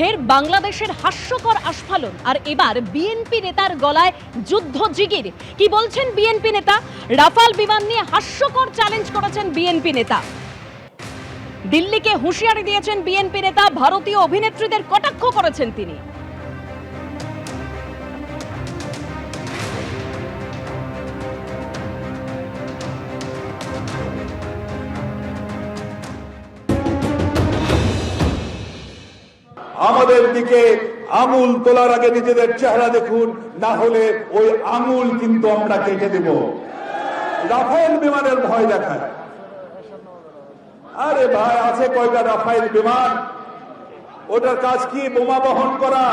ফের বাংলাদেশের হাস্যকর আস্ফালন। আর এবার বিএনপি নেতার গলায় যুদ্ধ জিগির। কি বলছেন বিএনপি নেতা? রাফাল বিমান নিয়ে হাস্যকর চ্যালেঞ্জ করেছেন বিএনপি নেতা। দিল্লিকে হুঁশিয়ারি দিয়েছেন বিএনপি নেতা। ভারতীয় অভিনেত্রীদের কটাক্ষ করেছেন তিনি। আমাদের দিকে আঙুল তোলার আগে নিজেদের চেহারা দেখুন, না হলে ওই আঙুল কিন্তু আমরা কেটে দেব। রাফায়েল বিমানের ভয় দেখায়। আরে ভাই, আছে কয়টা রাফায়েল বিমান? ওটার কাজ কি? বোমা বহন করা?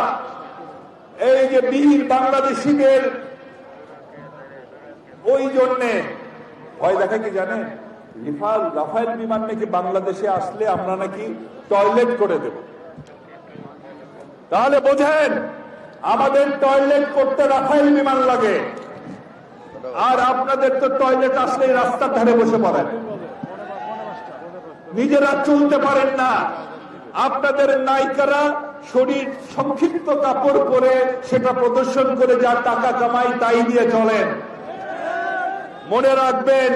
এই যে বীর বাংলাদেশিদের ওই জন্যে। ভয় দেখা কি জানেন? রিফাল রাফায়েল বিমান নাকি বাংলাদেশে আসলে আমরা নাকি টয়লেট করে দেব। তাহলে বোঝেন, আমাদের টয়লেট করতে রাফাইল বিমান লাগে। আর আপনাদের তো টয়লেট আসলেই রাস্তার ধারে বসে পড়েন। নিজেরা চলতে পারেন না। আপনাদের নায়িকারা শরীর সংক্ষিপ্ত কাপড় পরে সেটা প্রদর্শন করে যা টাকা কামাই তাই দিয়ে চলেন। মনে রাখবেন,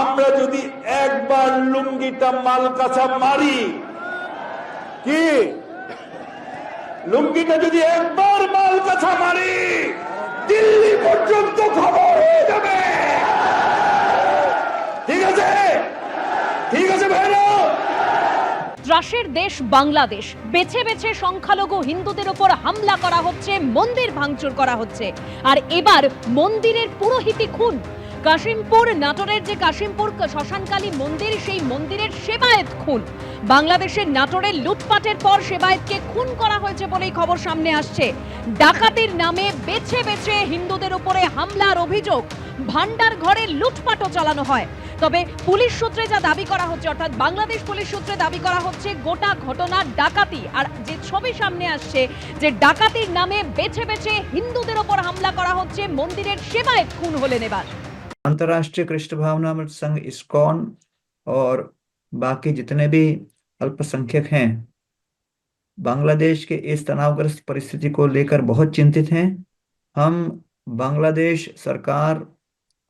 আমরা যদি একবার লুঙ্গিটা মাল কাছা মারি, কি? লুঙ্গিটা যদি একবার মাল কাছা মারি, দিল্লি পর্যন্ত খবর হয়ে যাবে। ঠিক আছে? ঠিক আছে ভাইরা ত্রাসের দেশ বাংলাদেশ। বেছে বেছে সংখ্যালঘু হিন্দুদের ওপর হামলা করা হচ্ছে, মন্দির ভাঙচুর করা হচ্ছে। আর এবার মন্দিরের পুরোহিতি খুন। কাশিমপুর, নাটোরের যে কাশিমপুর শ্মশানকালী মন্দির, সেই মন্দিরের সেবায়েত খুন। বাংলাদেশের নাটোরের লুটপাটের পর সেবায়েতকে খুন করা হয়েছে বলেই খবর সামনে আসছে। ডাকাতির নামে বেছে বেছে হিন্দুদের উপরে হামলার অভিযোগ। ভান্ডার ঘরে লুটপাটও চালানো হয়। তবে পুলিশ সূত্রে যা দাবি করা হচ্ছে, অর্থাৎ বাংলাদেশ পুলিশ সূত্রে দাবি করা হচ্ছে, গোটা ঘটনার ডাকাতি। আর যে ছবি সামনে আসছে যে ডাকাতির নামে বেছে বেছে হিন্দুদের ওপর হামলা করা হচ্ছে, মন্দিরের সেবায় খুন হলেন এবার। अंतर्राष्ट्रीय कृष्ण भावनामृत संघ इस्कॉन और बाकी जितने भी अल्पसंख्यक हैं, बांग्लादेश के इस तनावग्रस्त परिस्थिति को लेकर बहुत चिंतित हैं। हम बांग्लादेश सरकार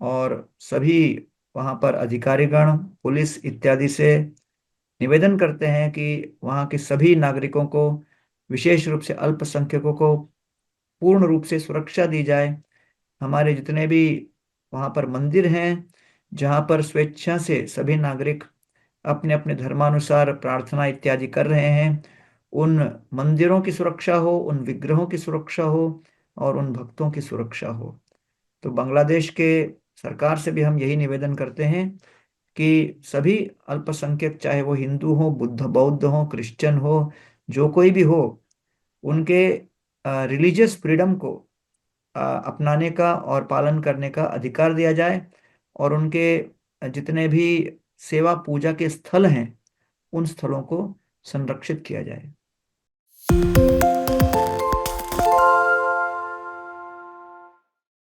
और सभी वहाँ पर अधिकारीगण, पुलिस इत्यादि से निवेदन करते हैं कि वहाँ के सभी नागरिकों को, विशेष रूप से अल्पसंख्यकों को पूर्ण रूप से सुरक्षा दी जाए। हमारे जितने भी वहाँ पर मंदिर हैं, जहाँ पर स्वेच्छा से सभी नागरिक अपने अपने धर्मानुसार प्रार्थना इत्यादि कर रहे हैं। उन मंदिरों की सुरक्षा हो, उन विग्रहों की सुरक्षा हो और उन भक्तों की सुरक्षा हो। तो बांग्लादेश के सरकार से भी हम यही निवेदन करते हैं कि सभी अल्पसंख्यक, चाहे वो हिंदू हो, बुद्ध, बौद्ध हो, क्रिश्चियन हो, जो कोई भी हो, उनके रिलीजियस फ्रीडम को अपनाने का और पालन करने का अधिकार दिया जाए और उनके जितने भी सेवा पूजा के स्थल हैं, उन स्थलों को संरक्षित किया जाए।